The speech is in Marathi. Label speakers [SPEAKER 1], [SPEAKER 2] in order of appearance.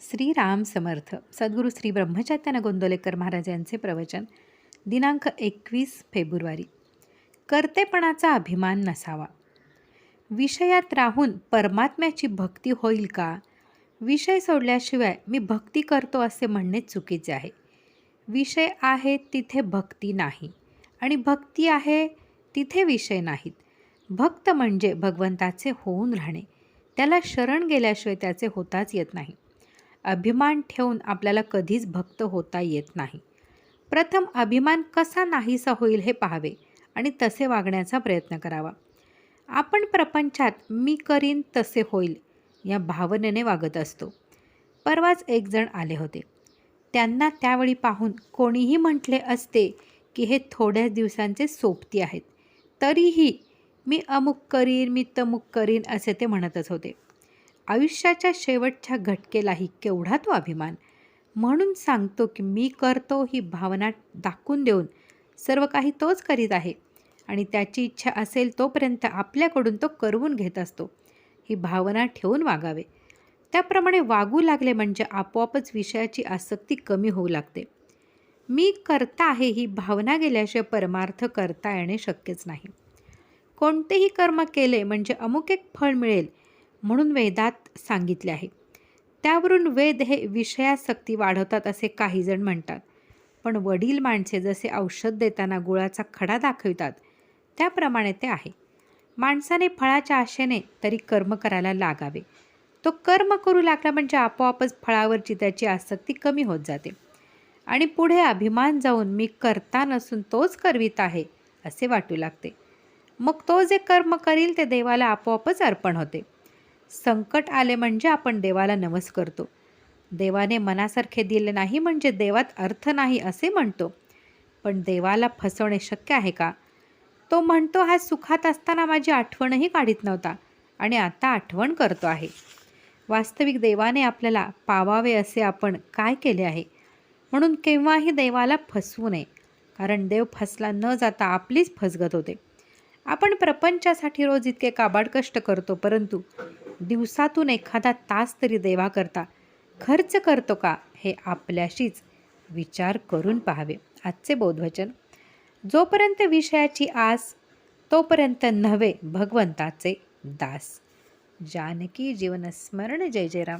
[SPEAKER 1] श्रीराम समर्थ सद्गुरू श्री ब्रह्मचैतन्य गोंदोलेकर महाराज यांचे प्रवचन दिनांक एकवीस फेब्रुवारी. कर्तेपणाचा अभिमान नसावा. विषयात राहून परमात्म्याची भक्ती होईल का? विषय सोडल्याशिवाय मी भक्ती करतो असे म्हणणे चुकीचे आहे. विषय आहे तिथे भक्ती नाही. आणि भक्ती आहे तिथे विषय नाहीत. भक्त म्हणजे भगवंताचे होऊन राहणे. त्याला शरण गेल्याशिवाय त्याचे होताच येत नाही. अभिमान ठेवून आपल्याला कधीच भक्त होता येत नाही. प्रथम अभिमान कसा नाहीसा होईल हे पाहावे आणि तसे वागण्याचा प्रयत्न करावा. आपण प्रपंचात मी करीन तसे होईल या भावनेने वागत असतो. परवाच एक जण आले होते. त्यांना त्यावेळी पाहून कोणीही म्हटले असते की हे थोड्याच दिवसांचे सोबती आहेत. तरीही मी अमुक करीन मी तमुक करीन असे ते म्हणतच होते. आयुष्याच्या शेवटच्या घटकेलाही केवढा तो अभिमान. म्हणून सांगतो की मी करतो ही भावना दाखवून देऊन सर्व काही तोच करीत आहे आणि त्याची इच्छा असेल तोपर्यंत आपल्याकडून तो करवून घेत असतो. ही भावना ठेवून वागावे. त्याप्रमाणे वागू लागले म्हणजे आपोआपच विषयाची आसक्ती कमी होऊ लागते. मी करता आहे ही भावना गेल्याशिवाय परमार्थ करता येणे शक्यच नाही. कोणतेही कर्म केले म्हणजे अमुक एक फळ मिळेल म्हणून वेदात सांगितले आहे. त्यावरून वेद हे विषयासक्ती वाढवतात असे काही जण म्हणतात. पण वडील माणसे जसे औषध देताना गुळाचा खडा दाखवितात त्याप्रमाणे ते आहे. माणसाने फळाच्या आशेने तरी कर्म करायला लागावे. तो कर्म करू लागला म्हणजे आपोआपच फळावरची त्याची आसक्ती कमी होत जाते. आणि पुढे अभिमान जाऊन मी करता नसून तोच करवित आहे असे वाटू लागते. मग तो जे कर्म करील ते देवाला आपोआपच अर्पण होते. संकट आले म्हणजे आपण देवाला नमस करतो. देवाने मनासारखे दिले नाही म्हणजे देवात अर्थ नाही असे म्हणतो. पण देवाला फसवणे शक्य आहे का? तो म्हणतो हा सुखात असताना माझी आठवणही काढीत नव्हता आणि आता आठवण करतो आहे. वास्तविक देवाने आपल्याला पावावे असे आपण काय केले आहे? म्हणून केव्हाही देवाला फसवू नये कारण देव फसला न जाता आपलीच फसगत होते. आपण प्रपंचासाठी रोज इतके काबाड कष्ट करतो परंतु दिवसातून एखादा तास तरी देवाकरता खर्च करतो का हे आपल्याशीच विचार करून पाहावे. आजचे बोधवचन. जोपर्यंत विषयाची आस तोपर्यंत नव्हे भगवंताचे दास. जानकी जीवनस्मरण जय जयराम.